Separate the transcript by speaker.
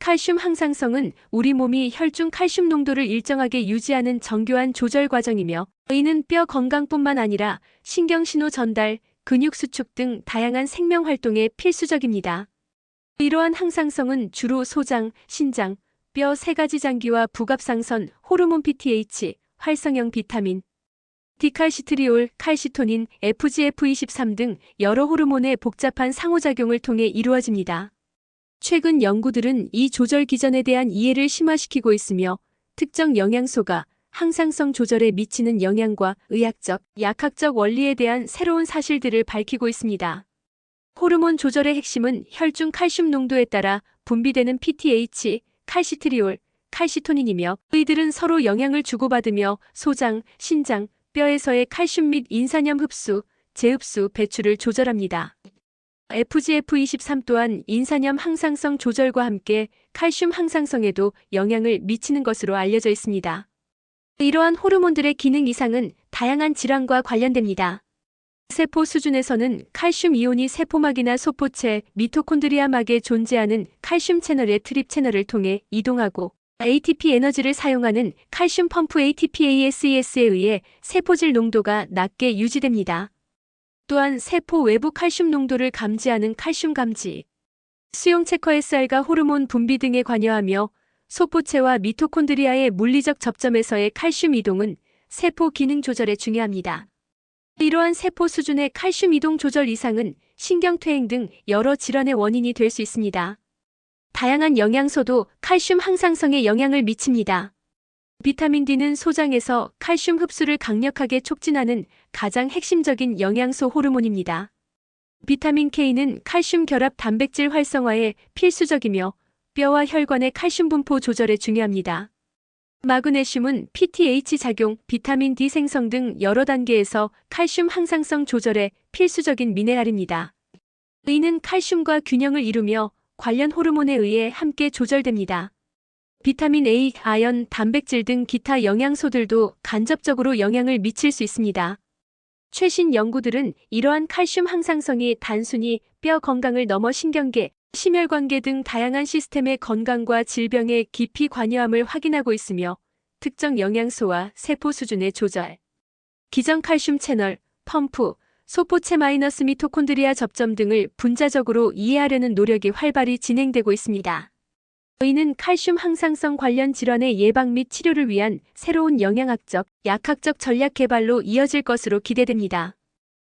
Speaker 1: 칼슘 항상성은 우리 몸이 혈중 칼슘 농도를 일정하게 유지하는 정교한 조절 과정이며 이는 뼈 건강뿐만 아니라 신경 신호 전달, 근육 수축 등 다양한 생명 활동에 필수적입니다. 이러한 항상성은 주로 소장, 신장, 뼈 세 가지 장기와 부갑상선, 호르몬 PTH, 활성형 비타민, 디칼시트리올, 칼시토닌, FGF23 등 여러 호르몬의 복잡한 상호작용을 통해 이루어집니다. 최근 연구들은 이 조절 기전에 대한 이해를 심화시키고 있으며 특정 영양소가 항상성 조절에 미치는 영향과 의학적, 약학적 원리에 대한 새로운 사실들을 밝히고 있습니다. 호르몬 조절의 핵심은 혈중 칼슘 농도에 따라 분비되는 PTH, 칼시트리올, 칼시토닌이며 이들은 서로 영향을 주고받으며 소장, 신장, 뼈에서의 칼슘 및 인산염 흡수, 재흡수, 배출을 조절합니다. FGF23 또한 인산염 항상성 조절과 함께 칼슘 항상성에도 영향을 미치는 것으로 알려져 있습니다. 이러한 호르몬들의 기능 이상은 다양한 질환과 관련됩니다. 세포 수준에서는 칼슘 이온이 세포막이나 소포체, 미토콘드리아막에 존재하는 칼슘 채널의 트립 채널을 통해 이동하고 ATP 에너지를 사용하는 칼슘 펌프 ATPaseS에 의해 세포질 농도가 낮게 유지됩니다. 또한 세포 외부 칼슘 농도를 감지하는 칼슘 감지, 수용 체커 SR과 호르몬 분비 등에 관여하며 소포체와 미토콘드리아의 물리적 접점에서의 칼슘 이동은 세포 기능 조절에 중요합니다. 이러한 세포 수준의 칼슘 이동 조절 이상은 신경퇴행 등 여러 질환의 원인이 될 수 있습니다. 다양한 영양소도 칼슘 항상성에 영향을 미칩니다. 비타민 D는 소장에서 칼슘 흡수를 강력하게 촉진하는 가장 핵심적인 영양소 호르몬입니다. 비타민 K는 칼슘 결합 단백질 활성화에 필수적이며 뼈와 혈관의 칼슘 분포 조절에 중요합니다. 마그네슘은 PTH 작용, 비타민 D 생성 등 여러 단계에서 칼슘 항상성 조절에 필수적인 미네랄입니다. 이는 칼슘과 균형을 이루며 관련 호르몬에 의해 함께 조절됩니다. 비타민 A, 아연, 단백질 등 기타 영양소들도 간접적으로 영향을 미칠 수 있습니다. 최신 연구들은 이러한 칼슘 항상성이 단순히 뼈 건강을 넘어 신경계, 심혈관계 등 다양한 시스템의 건강과 질병에 깊이 관여함을 확인하고 있으며 특정 영양소와 세포 수준의 조절, 기전 칼슘 채널, 펌프, 소포체 마이너스 미토콘드리아 접점 등을 분자적으로 이해하려는 노력이 활발히 진행되고 있습니다. 이는 칼슘 항상성 관련 질환의 예방 및 치료를 위한 새로운 영양학적, 약학적 전략 개발로 이어질 것으로 기대됩니다.